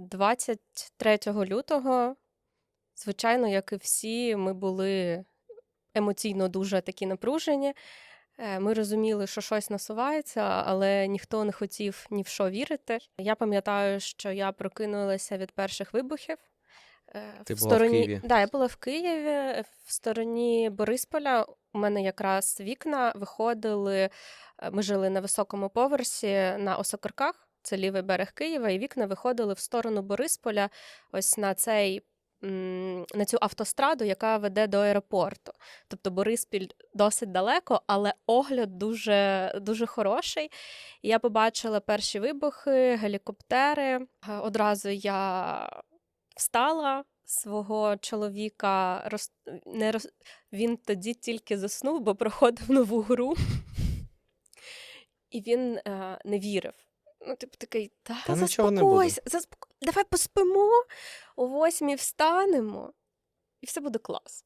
23 лютого, звичайно, як і всі, ми були емоційно дуже такі напружені. Е, Ми розуміли, що щось насувається, але ніхто не хотів ні в що вірити. Я пам'ятаю, що я прокинулася від перших вибухів. Е, Ти в була в. Києві? Да, я була в Києві. В стороні Борисполя у мене якраз вікна виходили. е, Ми жили на високому поверсі на Осокорках, це лівий берег Києва, і вікна виходили в сторону Борисполя, ось на цей. На цю автостраду, яка веде до аеропорту. Тобто Бориспіль досить далеко, але огляд дуже, дуже хороший. Я побачила перші вибухи, гелікоптери. Е, Одразу я встала свого чоловіка. Роз... Не роз... Він тоді тільки заснув, бо проходив нову гру. І він е, не вірив. Ну, типу, такий, та, Та нічого не буде». заспокойся, заспоко... давай поспимо, о восьмій встанемо, і все буде клас.